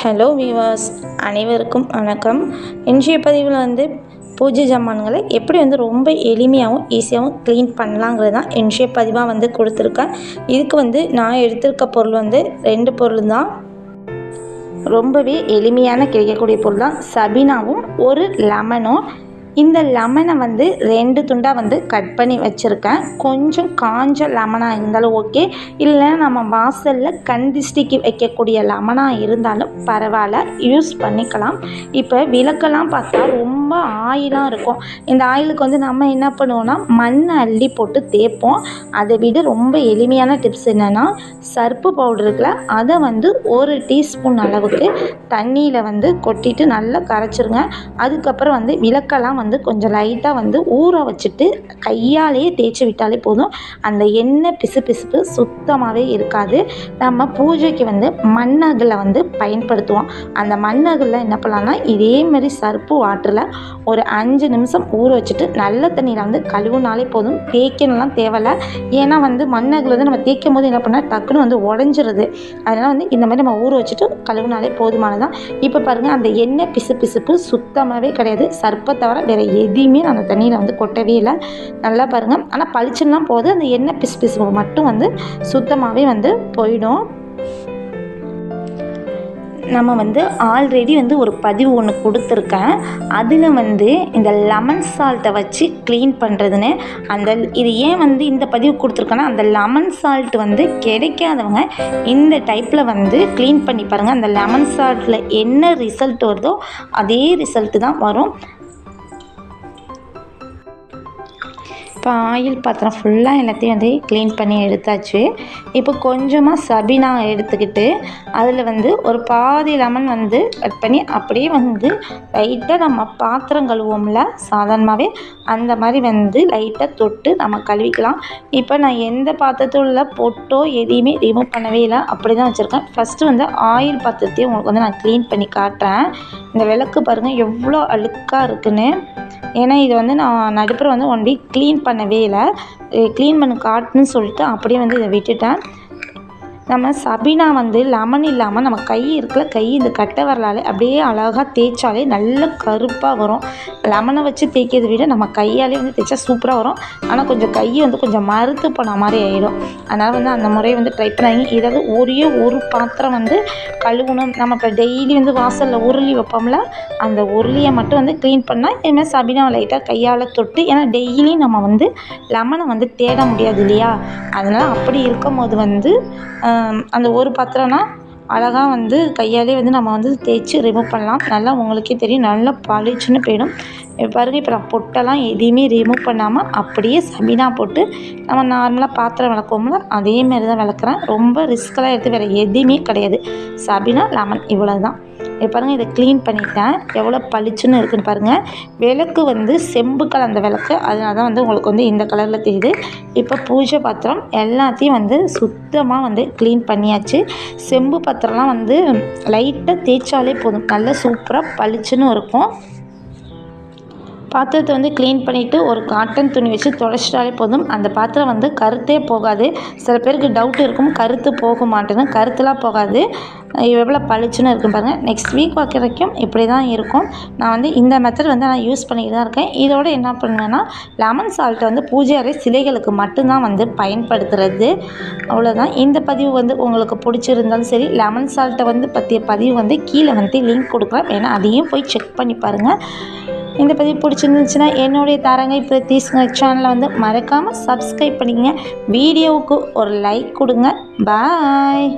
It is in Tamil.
ஹலோ விவாஸ் அனைவருக்கும் வணக்கம். இன்றைய பதிவில் வந்து பூஜை ஜாமான்களை எப்படி வந்து ரொம்ப எளிமையாகவும் ஈஸியாகவும் க்ளீன் பண்ணலாங்கிறது தான் இன்றைய பதிவாக வந்து கொடுத்துருக்கேன். இதுக்கு வந்து நான் எடுத்திருக்க பொருள் வந்து ரெண்டு பொருள் தான். ரொம்பவே எளிமையான கிடைக்கக்கூடிய பொருள் தான். சபினாவும் ஒரு லெமனும். இந்த லெமனை வந்து ரெண்டு துண்டாக வந்து கட் பண்ணி வச்சுருக்கேன். கொஞ்சம் காஞ்ச லெமனாக இருந்தாலும் ஓகே. இல்லை நம்ம வாசலில் கண்டிஷ்டிக்கு வைக்கக்கூடிய லெமனாக இருந்தாலும் பரவாயில்ல யூஸ் பண்ணிக்கலாம். இப்போ விளக்கெல்லாம் பார்த்தா ரொம்ப ஆயிலாக இருக்கும். இந்த ஆயிலுக்கு வந்து நம்ம என்ன பண்ணுவோம்னா மண்ணை அள்ளி போட்டு தேய்ப்போம். அதை விட ரொம்ப எளிமையான டிப்ஸ் என்னென்னா சர்ப்பு பவுடர் இருக்குல்ல அதை வந்து ஒரு டீஸ்பூன் அளவுக்கு தண்ணியில் வந்து கொட்டிட்டு நல்லா கரைச்சிருங்க. அதுக்கப்புறம் வந்து விளக்கெல்லாம் வந்து வந்து கொஞ்சம் லைட்டாக வந்து ஊற வச்சுட்டு கையாலேயே தேய்ச்சி விட்டாலே போதும். அந்த எண்ணெய் பிசு பிசுப்பு சுத்தமாகவே இருக்காது. நம்ம பூஜைக்கு வந்து மண்ணகலை வந்து பயன்படுத்துவோம். அந்த மண்ணகலில் என்ன பண்ணலாம்னா இதேமாரி சர்ப்பு வாட்டரில் ஒரு அஞ்சு நிமிஷம் ஊற வச்சுட்டு நல்ல தண்ணியில் வந்து கழுவுனாலே போதும். தேய்க்கணும்லாம் தேவையில்ல. ஏன்னா வந்து மண்ணகல் வந்து நம்ம தேய்க்கும் போது என்ன பண்ணால் டக்குன்னு வந்து உடஞ்சிருது. அதனால் வந்து இந்த மாதிரி நம்ம ஊற வச்சுட்டு கழுவுனாலே போதுமானதான் இப்போ பாருங்கள் அந்த எண்ணெய் பிசு பிசுப்பு சுத்தமாகவே கிடையாது. சர்ப்பை தவிர வேறு எதையுமே நான் அந்த தண்ணியில் வந்து கொட்டவே இல்லை. நல்லா பாருங்கள் ஆனால் பளிச்சுன்னா போது அந்த எண்ணெய் பிசு பிசு மட்டும் வந்து சுத்தமாகவே வந்து போயிடும். நம்ம வந்து ஆல்ரெடி வந்து ஒரு பதிவு ஒன்று கொடுத்துருக்கேன். அதில் வந்து இந்த லெமன் சால்ட்டை வச்சு க்ளீன் பண்ணுறதுன்னு அந்த இது ஏன் வந்து இந்த பதிவு கொடுத்துருக்கேன்னா அந்த லெமன் சால்ட் வந்து கிடைக்காதவங்க இந்த டைப்பில் வந்து க்ளீன் பண்ணி பாருங்கள் அந்த லெமன் சால்ட்டில் என்ன ரிசல்ட் வருதோ அதே ரிசல்ட்டு தான் வரும். இப்போ ஆயில் பாத்திரம் ஃபுல்லாக எல்லாத்தையும் வந்து க்ளீன் பண்ணி எடுத்தாச்சு. இப்போ கொஞ்சமாக சபினா எடுத்துக்கிட்டு அதில் வந்து ஒரு பாதி லெமன் வந்து கட் பண்ணி அப்படியே வந்து லைட்டாக நம்ம பாத்திரம் கழுவோம்ல சாதாரணமாகவே அந்த மாதிரி வந்து லைட்டாக தொட்டு நம்ம கழுவிக்கலாம். இப்போ நான் எந்த பாத்திரத்தில் பொட்டோ எதையுமே ரிமூவ் பண்ணவே இல்லை. அப்படி தான் வச்சுருக்கேன். ஃபஸ்ட்டு வந்து ஆயில் பாத்திரத்தையும் உங்களுக்கு வந்து நான் க்ளீன் பண்ணி காட்டுறேன். இந்த விளக்கு பாருங்கள் எவ்வளோ அழுக்காக இருக்குன்னு. ஏன்னா இது வந்து நான் நடுப்புற வந்து ஒன் வீக் க்ளீன் பண்ணவே இல்லை. க்ளீன் பண்ண காட்டுன்னு சொல்லிட்டு அப்படியே வந்து இதை விட்டுட்டேன். நம்ம சபினா வந்து லெமன் இல்லாமல் நம்ம கை இருக்குல்ல கை இந்த கட்டை வரலாலே அப்படியே அழகாக தேய்ச்சாலே நல்ல கருப்பாக வரும். லெமனை வச்சு தேய்க்கிறத விட நம்ம கையாலே வந்து தேய்ச்சா சூப்பராக வரும். ஆனால் கொஞ்சம் கை வந்து கொஞ்சம் மறுத்து போன மாதிரி ஆகிடும் அதனால் வந்து அந்த முறையை வந்து ட்ரை பண்ணாங்க ஏதாவது ஒரே ஒரு பாத்திரம் வந்து கழுவணும். நம்ம இப்போ டெய்லி வந்து வாசலில் உருளி வைப்போம்ல அந்த உருளியை மட்டும் வந்து க்ளீன் பண்ணால் இதுமாதிரி சபினாவை லைட்டாக கையால் தொட்டு ஏன்னா டெய்லியும் நம்ம வந்து லெமனை வந்து தேட முடியாது இல்லையா? அதனால் அப்படி இருக்கும் போது வந்து அந்த ஒரு பாத்திரம்னா அழகாக வந்து கையாலே வந்து நம்ம வந்து தேய்ச்சி ரிமூவ் பண்ணலாம். நல்லா உங்களுக்கே தெரியும் நல்லா பளிச்சுன்னு போயிடும். பாருங்கள் இப்போ நான் பொட்டெல்லாம் எதையுமே ரிமூவ் பண்ணாமல் அப்படியே சபினா போட்டு நம்ம நார்மலாக பாத்திரம் விளக்குவோம்ல அதேமாரி தான் விளக்குறேன். ரொம்ப ரிஸ்க்கெல்லாம் எடுத்து வேறு எதுவுமே கிடையாது. சபினா லெமன் இவ்வளோ தான் இப்போ பாருங்கள் இதை க்ளீன் பண்ணிட்டேன். எவ்வளோ பளிச்சுன்னு இருக்குன்னு பாருங்கள் விளக்கு வந்து செம்பு கலந்த விளக்கு. அதனால தான் வந்து உங்களுக்கு வந்து இந்த கலரில் தெரியுது. இப்போ பூஜை பாத்திரம் எல்லாத்தையும் வந்து சுத்தமாக வந்து க்ளீன் பண்ணியாச்சு. செம்பு பாத்திரம்லாம் வந்து லைட்டாக தேய்ச்சாலே போதும். நல்லா சூப்பராக பளிச்சுன்னு இருக்கும். பாத்திரத்தை வந்து க்ளீன் பண்ணிவிட்டு ஒரு காட்டன் துணி வச்சு துடைச்சிட்டாலே போதும். அந்த பாத்திரம் வந்து கருத்தே போகாது. சில பேருக்கு டவுட் இருக்கும். கருத்து போக மாட்டேன்னு. கருத்துலாம் போகாது. எவ்வளோ பளிச்சுன்னு இருக்கும் பாருங்கள் நெக்ஸ்ட் வீக் வரைக்கும் இப்படி தான் இருக்கும். நான் வந்து இந்த மெத்தட் வந்து நான் யூஸ் பண்ணிட்டு தான் இருக்கேன். இதோட என்ன பண்ணுவேன்னா லெமன் சால்ட்டை வந்து பூஜை அறை சிலைகளுக்கு மட்டும்தான் வந்து பயன்படுத்துகிறது அவ்வளோதான் இந்த பதிவு வந்து உங்களுக்கு பிடிச்சிருந்தாலும் சரி லெமன் சால்ட்டை வந்து பற்றிய பதிவு வந்து கீழே வந்து லிங்க் கொடுக்குறேன். ஏன்னா அதையும் போய் செக் பண்ணி பாருங்கள் இந்த பதிவு பிடிச்சிருந்துச்சுன்னா என்னுடைய தரங்கை பிரதீஸ்ங்க சேனலை வந்து மறக்காமல் சப்ஸ்கிரைப் பண்ணிக்கங்க. வீடியோவுக்கு ஒரு லைக் கொடுங்க. பாய்